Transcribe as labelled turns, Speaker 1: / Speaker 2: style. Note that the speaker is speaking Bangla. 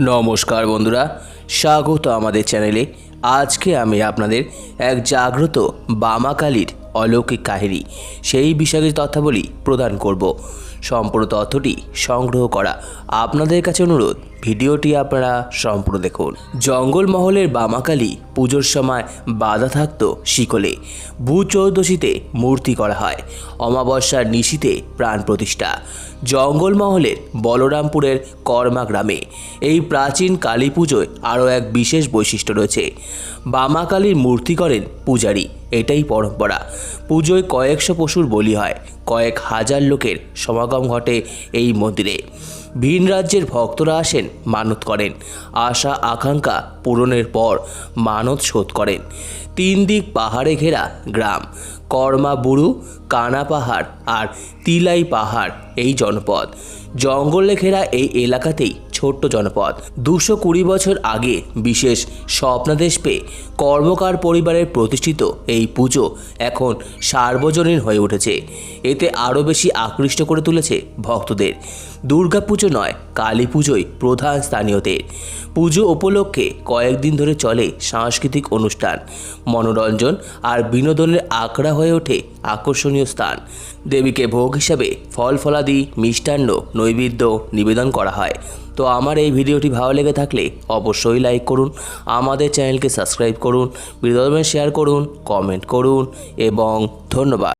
Speaker 1: নমস্কার বন্ধুরা, স্বাগত আমাদের চ্যানেলে। আজকে আমি আপনাদের এক জাগ্রত বামাকালীর অলৌকিক কাহিনী, সেই বিষয়ে তথ্যাবলী প্রদান করব। সম্পূর্ণ তথ্যটি সংগ্রহ করা। আপনাদের কাছে অনুরোধ, ভিডিওটি আপনারা সম্পূর্ণ দেখুন। জঙ্গলমহলের বামাকালী পুজোর সময় বাধা থাকত শিকলে। ভূ চৌদশীতে মূর্তি করা হয়। অমাবস্যার নিশীতে প্রাণ প্রতিষ্ঠা। জঙ্গলমহলের বলরামপুরের কর্মা গ্রামে এই প্রাচীন কালী পুজোয় আরও এক বিশেষ বৈশিষ্ট্য রয়েছে। বামাকালীর মূর্তি করেন পূজারী, এটাই পরম্পরা। পুজোয় কয়েকশো পশুর বলি হয়। কয়েক হাজার লোকের সমাগম ঘটে এই মন্দিরে। ভিন রাজ্যের ভক্তরা আসেন, মানত করেন। আশা, আকাঙ্ক্ষা পূরণের পর মানত শোধ করেন। তিন দিক পাহাড়ে ঘেরা গ্রাম, কর্মা বুড়ু কানা পাহাড় আর তিলাই পাহাড় এই জনপদ। জঙ্গলে ঘেরা এই এলাকাতেই ছোট্ট জনপদ। দুশো কুড়ি বছর আগে বিশেষ স্বপ্নাদেশ পেয়ে কর্মকার পরিবারের প্রতিষ্ঠিত এই পুজো এখন সার্বজনীন হয়ে উঠেছে। এতে আরও বেশি আকৃষ্ট করে তুলেছে ভক্তদের। দুর্গাপুজো নয়, কালী পুজোই প্রধান স্থানীয়দের। পুজো উপলক্ষে কয়েকদিন ধরে চলে সাংস্কৃতিক অনুষ্ঠান, মনোরঞ্জন আর বিনোদনের আখড়া হয়ে ওঠে আকর্ষণীয় স্থান। দেবীকে ভোগ হিসাবে ফল ফলাদি, মিষ্টান্ন, নৈবেদ্য নিবেদন করা হয়। তো আমার এই ভিডিওটি ভালো লেগে থাকলে অবশ্যই লাইক করুন, আমাদের চ্যানেলকে সাবস্ক্রাইব করুন ভিডিও শেয়ার করুন কমেন্ট করুন, এবং ধন্যবাদ।